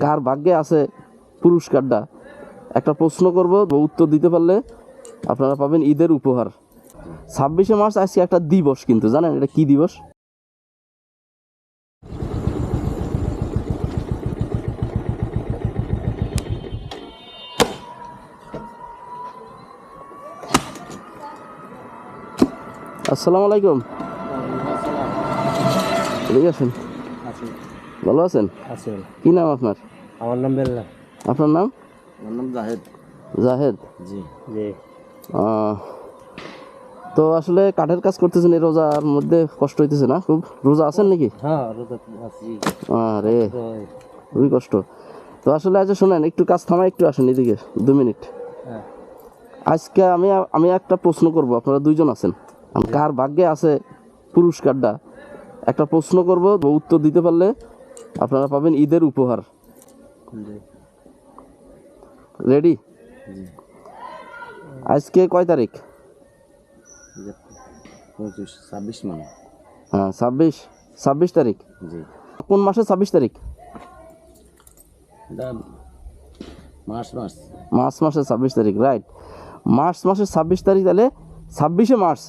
কার ভাগ্যে আছে পুরস্কারটা? একটা প্রশ্ন করব উত্তর দিতে পারলে আপনারা পাবেন ঈদের উপহার। ছাব্বিশে মার্চ আজকে একটা দিবস কিন্তু জানেন? এটা কি দিবস? আসসালামু আলাইকুম। ঠিক আছেন ভালো আছেন? আছেন। কি নাম আপনার? আমার নাম বেল্লা। আপনার নাম? আমার নাম জাহেদ। জাহেদ? জি। জি। তো আসলে কাঠের কাজ করতেছেন এই রোজার মধ্যে কষ্ট হইতেছে না খুব? রোজা আছেন নাকি? হ্যাঁ রোজা আছি। আরে খুবই কষ্ট। তো আসলে আজ শোনেন একটু কাজ থামাই একটু আসেন এদিকে দু মিনিট। হ্যাঁ। আজকে আমি আমি একটা প্রশ্ন করব আপনারা দুইজন আছেন। কার ভাগ্যে আছে পুরস্কারটা? একটা প্রশ্ন করব উত্তর দিতে পারলে আপনারা পাবেন ঈদের উপহার। রেডি জি। আজকে কয় তারিখ। ছাব্বিশ মানে। হ্যাঁ ছাব্বিশ ছাব্বিশ তারিখ। জি। কোন মাসে ছাব্বিশ তারিখ? মার্চ মাস। মার্চ মাসের ছাব্বিশ তারিখ রাইট মার্চ মাসের ছাব্বিশ তারিখ তাহলে ছাব্বিশে মার্চ।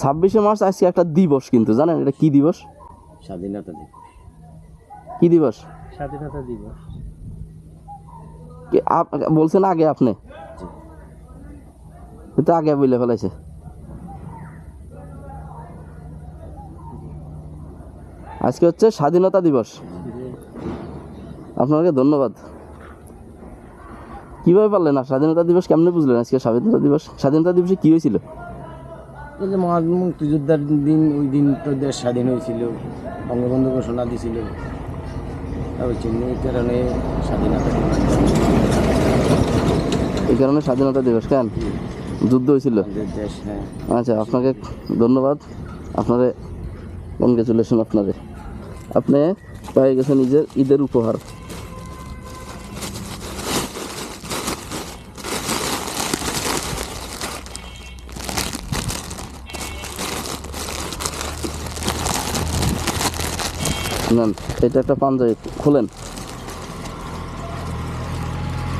ছাব্বিশে মার্চ আজকে একটা দিবস কিন্তু জানেন? এটা কি দিবস? স্বাধীনতা দিবস। কি দিবস? স্বাধীনতা দিবস। বলছেন আগে আপনি? কিন্তু আগে বলে ফেলাইছে। আজকে হচ্ছে স্বাধীনতা দিবস। আপনাকে ধন্যবাদ। কীভাবে পারলেন না স্বাধীনতা দিবস কেমনে বুঝলেন আজকে স্বাধীনতা দিবস? স্বাধীনতা দিবসে কি হয়েছিল? এই যে মহান মুক্তিযোদ্ধার দিন ওই দিন তো দেশ স্বাধীন হয়েছিল। বঙ্গবন্ধু ঘোষণা দিছিল। ওই জন্য এই কারণে স্বাধীনতা দিবস। এই কারণে স্বাধীনতা দিবস কেন? যুদ্ধ হয়েছিল? হ্যাঁ। আচ্ছা আপনাকে ধন্যবাদ। আপনারে কনগ্রেচুলেশন আপনাদের। আপনি পাই গেছেন নিজের ঈদের উপহার। নেন। এটা একটা পাঞ্জাবি, খোলেন।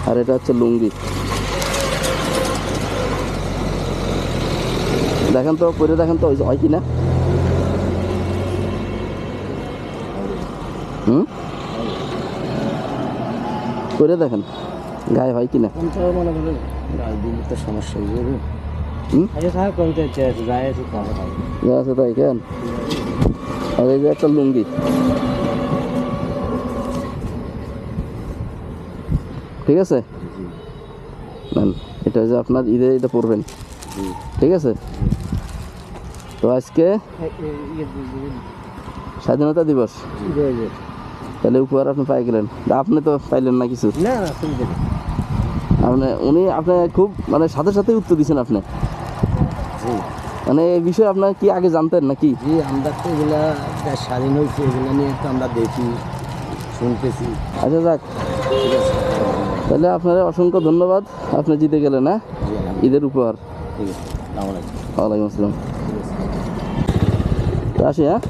আর এটা হচ্ছে লুঙ্গি। দেখেন তো, পরে দেখেন তো, হয় কি না হুম? করে দেখেন, গায়ে হয় কি না সমস্যা আচ্ছা আছে তাই কেন? আর এই যে একটা লুঙ্গি। ঠিক আছে? এটা যে আপনার ঈদে এটা পরবেন। ঠিক আছে? তো আজকে স্বাধীনতা দিবস। তাহলে উপহার আপনি পাই গেলেন। আপনি তো পাইলেন না কিছু। আপনি উনি আপনি খুব মানে সাথে সাথে উত্তর দিচ্ছেন আপনি। মানে এই বিষয়ে আপনার কি আগে জানতেন নাকি? জি আমরা তো এগুলা স্বাধীন হয়েছে এগুলো নিয়ে তো আমরা দেখি শুনতেছি। আচ্ছা যাক। তাহলে আপনারা অসংখ্য ধন্যবাদ। আপনি জিতে গেলেন হ্যাঁ? ঈদের উপহার। ঠিক আছে। আসসালামু ওয়ালাইকুম আসসালাম। আসি হ্যাঁ?